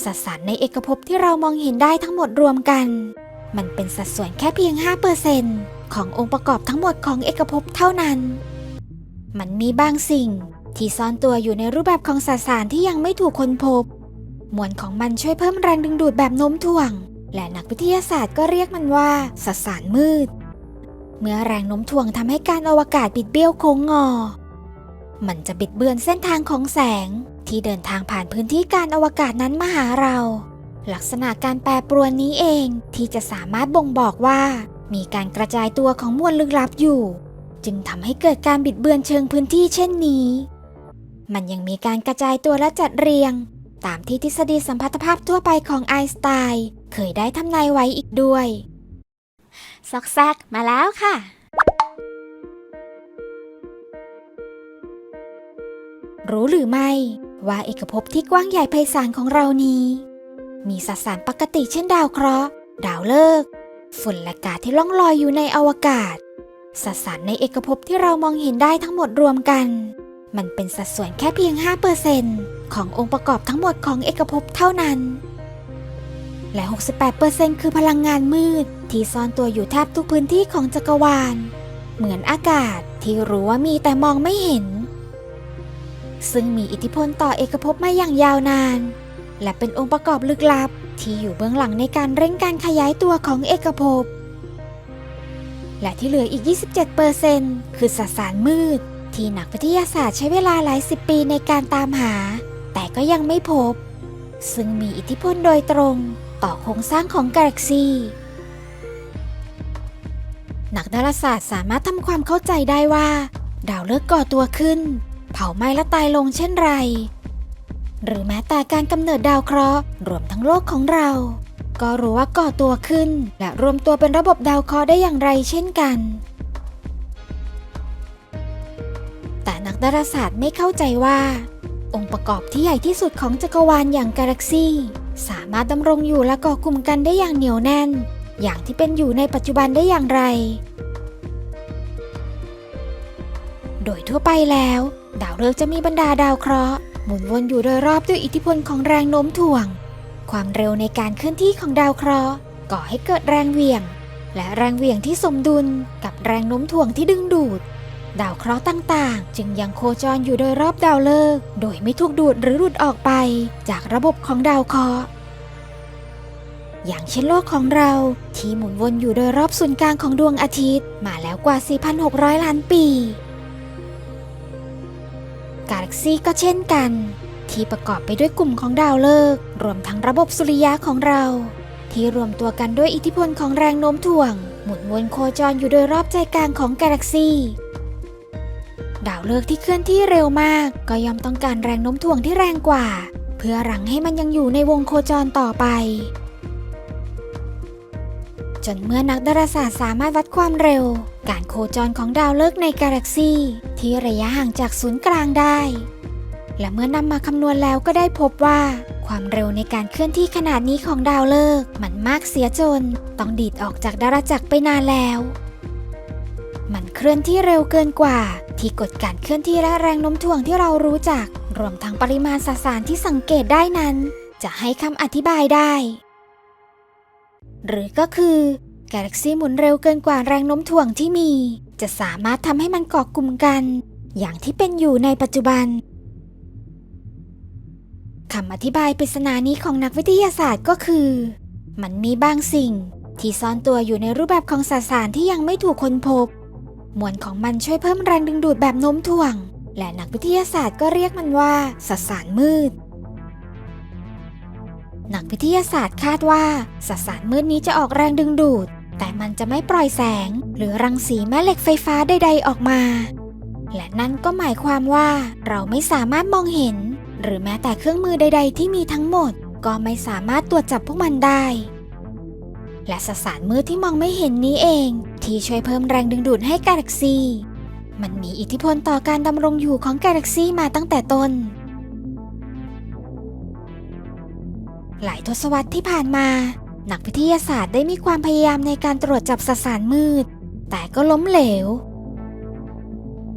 สสารในเอกภพที่เรามองเห็นได้ทั้งหมดรวมกัน มันเป็นสัดส่วนแค่เพียง 5%ขององค์ประกอบทั้งหมดของเอกภพเท่านั้น มันมีบางสิ่งที่ซ่อนตัวอยู่ในรูปแบบของสสารที่ยังไม่ถูกค้นพบ มวลของมันช่วยเพิ่มแรงดึงดูดแบบโน้มถ่วง และนักวิทยาศาสตร์ก็เรียกมันว่าสสารมืด เมื่อแรงโน้มถ่วงทำให้การอวกาศบิดเบี้ยวโค้งงอ มันจะบิดเบือนเส้นทางของแสง ที่เดินทางผ่านพื้นที่การอวกาศนั้นมาหาเรา ลักษณะการแปรปรวนนี้เองที่จะสามารถบ่งบอกว่า มีการกระจายตัวของมวลลึกลับอยู่ จึงทำให้เกิดการบิดเบือนเชิงพื้นที่เช่นนี้ มันยังมีการกระจายตัวและจัดเรียง ตามที่ทฤษฎีสัมพัทธภาพทั่วไปของไอน์สไตน์เคยได้ทำนายไว้อีกด้วยซอกแซกมาแล้วค่ะรู้หรือไม่ ว่าเอกภพที่กว้างใหญ่ไพศาลของเรานี้ มีสสารปกติเช่นดาวเคราะห์ ดาวฤกษ์ฝุ่นและกาที่ล่องลอยอยู่ในอวกาศ สสารในเอกภพที่เรามองเห็นได้ทั้งหมดรวมกัน มันเป็นสัดส่วนแค่เพียง 5%ขององค์ประกอบทั้งหมดของเอกภพเท่านั้น และ 68%คือพลังงานมืด ที่ซ่อนตัวอยู่แทบทุกพื้นที่ของจักรวาล เหมือนอากาศที่รู้ว่ามีแต่มองไม่เห็น ซึ่งมีอิทธิพลต่อเอกภพมาอย่างยาวนาน และเป็นองค์ประกอบลึกลับ ที่อยู่เบื้องหลังในการเร่งการขยายตัวของเอกภพ และที่เหลืออีก 27%คือสสารมืด ที่นักวิทยาศาสตร์ใช้เวลาหลายสิบปีในการตามหา แต่ก็ยังไม่พบ ซึ่งมีอิทธิพลโดยตรงต่อโครงสร้างของกาแล็กซีนักดาราศาสตร์สามารถทำความเข้าใจได้ว่า ดาวฤกษ์ก่อตัวขึ้นาไหม้และตายลงเช่นไร หรือแม้แต่การกำเนิดดาวเคราะห์รวมทั้งโลกของเรา ก็รู้ว่าก่อตัวขึ้น และรวมตัวเป็นระบบดาวเคราะห์ได้อย่างไรเช่นกัน แต่นักดาราศาสตร์ไม่เข้าใจว่า องค์ประกอบที่ใหญ่ที่สุดของจักรวาลอย่างกาแล็กซีสามารถดำรงอยู่และก่อกลุ่มกันได้อย่างเหนียวแน่น อย่างที่เป็นอยู่ในปัจจุบันได้อย่างไร โดยทั่วไปแล้ว ดาวฤกษ์จะมีบรรดาดาวเคราะห์หมุนวนอยู่โดยรอบด้วยอิทธิพลของแรงโน้มถ่วง ความเร็วในการเคลื่อนที่ของดาวเคราะห์ก่อให้เกิดแรงเหวี่ยง และแรงเหวี่ยงที่สมดุลกับแรงโน้มถ่วงที่ดึงดูด ดาวเคราะห์ต่างๆ จึงยังโคจรอยู่โดยรอบดาวฤกษ์โดยไม่ถูกดูดหรือหลุดออกไปจากระบบของดาวเคราะห์อย่างเช่นโลกของเราที่หมุนวนอยู่โดยรอบศูนย์กลางของดวงอาทิตย์มาแล้วกว่า 4,600 ล้านปี กาแล็กซีก็เช่นกัน ที่ประกอบไปด้วยกลุ่มของดาวฤกษ์รวมทั้งระบบสุริยะของเรา ที่รวมตัวกันด้วยอิทธิพลของแรงโน้มถ่วง หมุนวนโคจรอยู่โดยรอบใจกลางของกาแล็กซีดาวฤกษ์ที่เคลื่อนที่เร็วมาก ก็ย่อมต้องการแรงโน้มถ่วงที่แรงกว่า เพื่อรั้งให้มันยังอยู่ในวงโคจรต่อไป จนเมื่อนักดาราศาสตร์สามารถวัดความเร็ว การโคจรของดาวฤกษ์ในกาแล็กซีที่ระยะห่างจากศูนย์กลางได้ และเมื่อนำมาคำนวณแล้วก็ได้พบว่า ความเร็วในการเคลื่อนที่ขนาดนี้ของดาวฤกษ์มันมากเสียจน ต้องดีดออกจากดาราจักรไปนานแล้ว มันเคลื่อนที่เร็วเกินกว่า ที่กฎการเคลื่อนที่และแรงโน้มถ่วงที่เรารู้จัก รวมทั้งปริมาณสสารที่สังเกตได้นั้น จะให้คำอธิบายได้ หรือก็คือ กาแล็กซี่หมุนเร็วเกินกว่าแรงโน้มถ่วงที่มี จะสามารถทำให้มันเกาะกลุ่มกัน อย่างที่เป็นอยู่ในปัจจุบันคำอธิบายปริศนานี้ของนักวิทยาศาสตร์ก็คือ มันมีบางสิ่งที่ซ่อนตัวอยู่ในรูปแบบของสสารที่ยังไม่ถูกค้นพบ มวลของมันช่วยเพิ่มแรงดึงดูดแบบโน้มถ่วง และนักวิทยาศาสตร์ก็เรียกมันว่าสสารมืด นักวิทยาศาสตร์คาดว่าสสารมืดนี้จะออกแรงดึงดูด แต่มันจะไม่ปล่อยแสง หรือรังสีแม่เหล็กไฟฟ้าใด ๆ ออกมา และนั่นก็หมายความว่าเราไม่สามารถมองเห็น หรือแม้แต่เครื่องมือใด ๆ ที่มีทั้งหมด ก็ไม่สามารถตรวจจับพวกมันได้ และสสารมืดที่มองไม่เห็นนี้เอง ที่ช่วยเพิ่มแรงดึงดูดให้กาแล็กซีมันมีอิทธิพลต่อการดำรงอยู่ของกาแล็กซีมาตั้งแต่ต้น หลายทศวรรษที่ผ่านมา นักวิทยาศาสตร์ได้มีความพยายามในการตรวจจับสสารมืด แต่ก็ล้มเหลว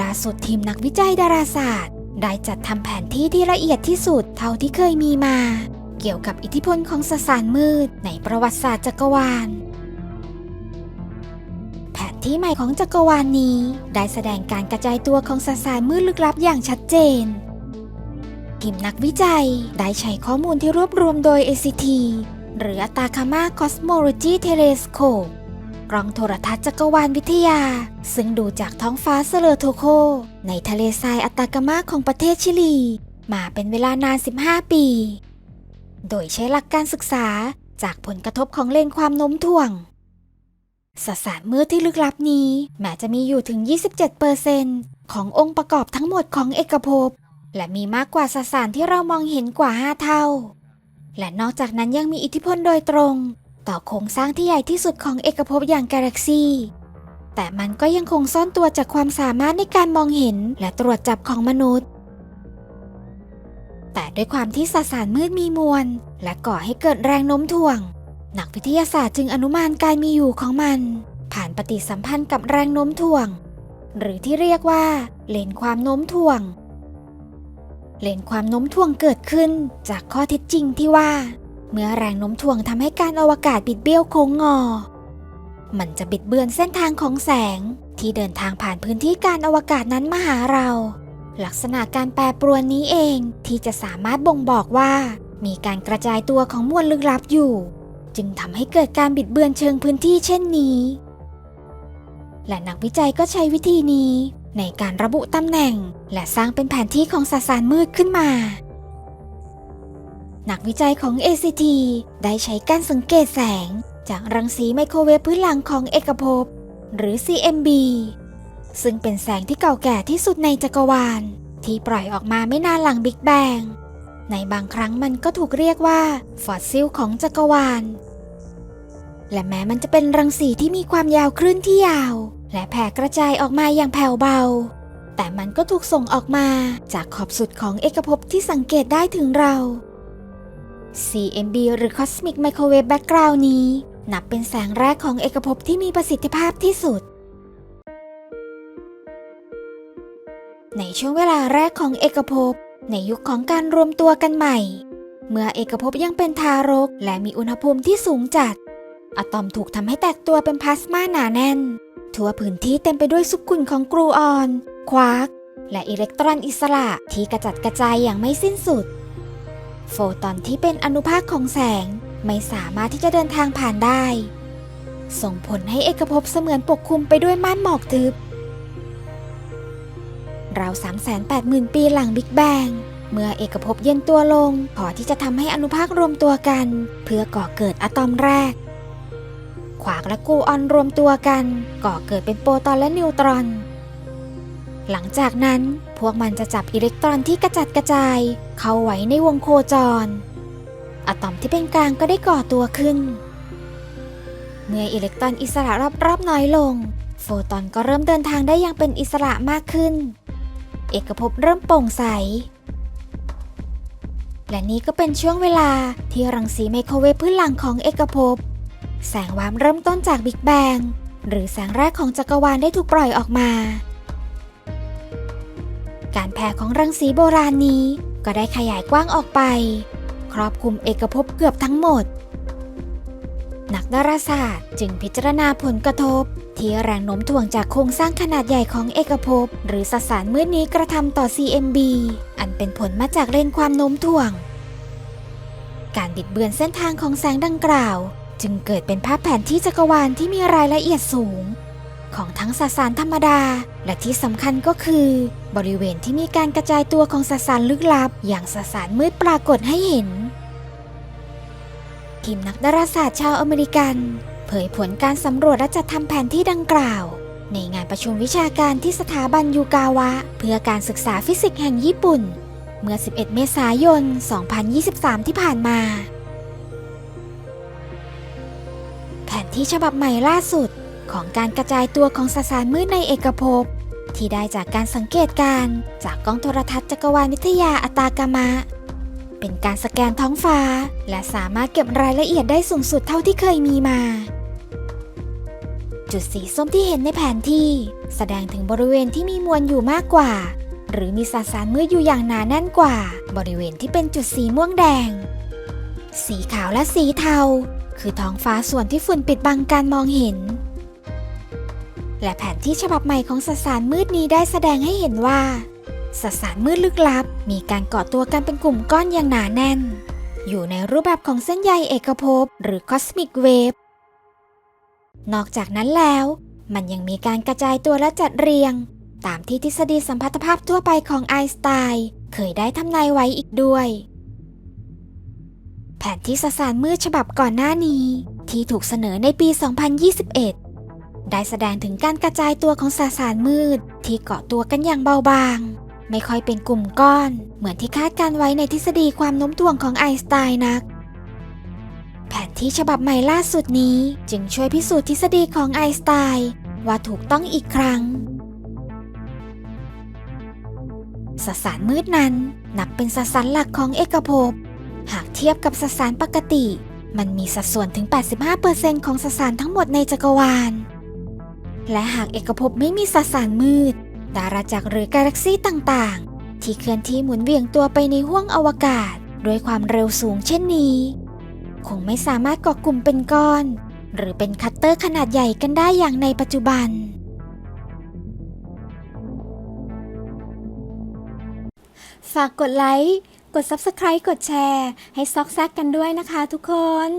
ล่าสุดทีมนักวิจัยดาราศาสตร์ ได้จัดทำแผนที่ที่ละเอียดที่สุดเท่าที่เคยมีมา เกี่ยวกับอิทธิพลของสสารมืดในประวัติศาสตร์จักรวาล แผนที่ใหม่ของจักรวาลนี้ ได้แสดงการกระจายตัวของสสารมืดลึกลับอย่างชัดเจนทีมนักวิจัยได้ใช้ข้อมูลที่รวบรวมโดย ACT หรือ Atacama Cosmology Telescope กล้องโทรทัศน์จักรวาลวิทยา ซึ่งดูจากท้องฟ้าเซเลโทโค ในทะเลทรายอัตากามาของประเทศชิลี มาเป็นเวลานาน 15 ปี โดยใช้หลักการศึกษาจากผลกระทบของเลนความโน้มถ่วงสสารมืดที่ลึกลับนี้ แม้จะมีอยู่ถึง 27%ขององค์ประกอบทั้งหมดของเอกภพ และมีมากกว่าสสารที่เรามองเห็นกว่า 5 เท่า และนอกจากนั้นยังมีอิทธิพลโดยตรง ต่อโครงสร้างที่ใหญ่ที่สุดของเอกภพอย่างกาแล็กซีแต่มันก็ยังคงซ่อนตัวจากความสามารถในการมองเห็นและตรวจจับของมนุษย์ แต่ด้วยความที่สสารมืดมีมวล และก่อให้เกิดแรงโน้มถ่วง นักวิทยาศาสตร์จึงอนุมานการมีอยู่ของมัน ผ่านปฏิสัมพันธ์กับแรงโน้มถ่วง หรือที่เรียกว่าเลนความโน้มถ่วง เลนความโน้มถ่วงเกิดขึ้น จากข้อเท็จจริงที่ว่า เมื่อแรงโน้มถ่วงทำให้การอวกาศบิดเบี้ยวโค้งงอ มันจะบิดเบือนเส้นทางของแสงที่เดินทางผ่านพื้นที่การอวกาศนั้นมาหาเรา ลักษณะการแปรปรวนนี้เองที่จะสามารถบ่งบอกว่า มีการกระจายตัวของมวลลึกลับอยู่ จึงทำให้เกิดการบิดเบือนเชิงพื้นที่เช่นนี้ และนักวิจัยก็ใช้วิธีนี้ ในการระบุตำแหน่ง และสร้างเป็นแผนที่ของสสารมืดขึ้นมา นักวิจัยของ ACT ได้ใช้การสังเกตแสง จากรังสีไมโครเวฟพื้นหลังของเอกภพ หรือ CMB ซึ่งเป็นแสงที่เก่าแก่ที่สุดในจักรวาล ที่ปล่อยออกมาไม่นานหลังบิ๊กแบง ในบางครั้งมันก็ถูกเรียกว่าฟอสซิลของจักรวาล และแม้มันจะเป็นรังสีที่มีความยาวคลื่นที่ยาว และแผ่กระจายออกมาอย่างแผ่วเบา แต่มันก็ถูกส่งออกมาจากขอบสุดของเอกภพที่สังเกตได้ถึงเรา CMB หรือ Cosmic Microwave Background นี้ นับเป็นแสงแรกของเอกภพที่มีประสิทธิภาพที่สุด ในช่วงเวลาแรกของเอกภพ ในยุคของการรวมตัวกันใหม่ เมื่อเอกภพยังเป็นทารก และมีอุณหภูมิที่สูงจัด อะตอมถูกทำให้แตกตัวเป็นพลาสมาหนาแน่น ทั่วพื้นที่เต็มไปด้วยสุกุลของกรูออน ควาร์ก และอิเล็กตรอนอิสระที่กระจัดกระจายอย่างไม่สิ้นสุด โฟตอนที่เป็นอนุภาคของแสงไม่สามารถที่จะเดินทางผ่านได้ ส่งผลให้เอกภพเสมือนปกคลุมไปด้วยม่านหมอกทึบราว380,000 ปีหลังบิ๊กแบง เมื่อเอกภพเย็นตัวลง พอที่จะทำให้อนุภาครวมตัวกัน เพื่อก่อเกิดอะตอมแรก วากและกูออนรวมตัวกัน ก่อเกิดเป็นโปรตอนและนิวตรอน หลังจากนั้นพวกมันจะจับอิเล็กตรอนที่กระจัดกระจาย เข้าไว้ในวงโคจร อะตอมที่เป็นกลางก็ได้ก่อตัวขึ้น เมื่ออิเล็กตรอนอิสระรอบๆน้อยลง โฟตอนก็เริ่มเดินทางได้อย่างเป็นอิสระมากขึ้น เอกภพเริ่มโปร่งใสและนี่ก็เป็นช่วงเวลาที่รังสีไมโครเวฟพื้นหลังของเอกภพ แสงวามเริ่มต้นจากบิ๊กแบงหรือแสงแรกของจักรวาลได้ถูกปล่อยออกมา การแผ่ของรังสีโบราณนี้ก็ได้ขยายกว้างออกไป ครอบคลุมเอกภพเกือบทั้งหมด นักดาราศาสตร์จึงพิจารณาผลกระทบ ที่แรงโน้มถ่วงจากโครงสร้างขนาดใหญ่ของเอกภพ หรือสสารมืดนี้กระทำต่อ CMB อันเป็นผลมาจากเลนความโน้มถ่วง การบิดเบือนเส้นทางของแสงดังกล่าว จึงเกิดเป็นภาพแผนที่จักรวาลที่มีรายละเอียดสูง ของทั้งสสารธรรมดา และที่สำคัญก็คือ บริเวณที่มีการกระจายตัวของสสารลึกลับ อย่างสสารมืดปรากฏให้เห็น ทีมนักดาราศาสตร์ชาวอเมริกัน เผยผลการสำรวจและจัดทำแผนที่ดังกล่าว ในงานประชุมวิชาการที่สถาบันยูกาวะ เพื่อการศึกษาฟิสิกส์แห่งญี่ปุ่น เมื่อ 11 เมษายน 2023 ที่ผ่านมา ที่ฉบับใหม่ล่าสุด ของการกระจายตัวของสสารมืดในเอกภพ ที่ได้จากการสังเกตการณ์จากกล้องโทรทัศน์จักรวาลวิทยาอัตากามะ เป็นการสแกนท้องฟ้า และสามารถเก็บรายละเอียดได้สูงสุดเท่าที่เคยมีมา จุดสีส้มที่เห็นในแผนที่ แสดงถึงบริเวณที่มีมวลอยู่มากกว่า หรือมีสสารมืดอยู่อย่างหนาแน่นกว่า บริเวณที่เป็นจุดสีม่วงแดงสีขาวและสีเทา คือท้องฟ้าส่วนที่ฝุ่นปิดบังการมองเห็น และแผนที่ฉบับใหม่ของสสารมืดนี้ได้แสดงให้เห็นว่าสสารมืดลึกลับ มีการเกาะตัวกันเป็นกลุ่มก้อนอย่างหนาแน่น อยู่ในรูปแบบของเส้นใยเอกภพหรือคอสมิกเวฟนอกจากนั้นแล้ว มันยังมีการกระจายตัวและจัดเรียง ตามที่ทฤษฎีสัมพัทธภาพทั่วไปของไอน์สไตน์เคยได้ทำนายไว้อีกด้วย นที่สสารมืดฉบับก่อนหน้านี้ ที่ถูกเสนอในปี 2021 ได้แสดงถึงการกระจายตัวของสสารมืด ที่เกาะตัวกันอย่างเบาบาง ไม่ค่อยเป็นกลุ่มก้อน เหมือนที่คาดการไว้ในทฤษฎีความโน้มถ่วงของไอน์สไตน์นัก แผนที่ฉบับใหม่ล่าสุดนี้จึงช่วยพิสูจน์ทฤษฎีของไอน์สไตน์ว่าถูกต้องอีกครั้งสสารมืดนั้นนับเป็นสสารหลักของเอกภพ หากเทียบกับสสารปกติ มันมีสัดส่วนถึง 85%ของสสารทั้งหมดในจักรวาล และหากเอกภพไม่มีสสารมืด ดาราจักรหรือกาแล็กซี่ต่างๆ ที่เคลื่อนที่หมุนเวียงตัวไปในห้วงอวกาศด้วยความเร็วสูงเช่นนี้ คงไม่สามารถเกาะกลุ่มเป็นก้อน หรือเป็นคัตเตอร์ขนาดใหญ่กันได้อย่างในปัจจุบัน ฝากกดไลค์ กด Subscribe กดแชร์ ให้ซอกแซกกันด้วยนะคะทุกคน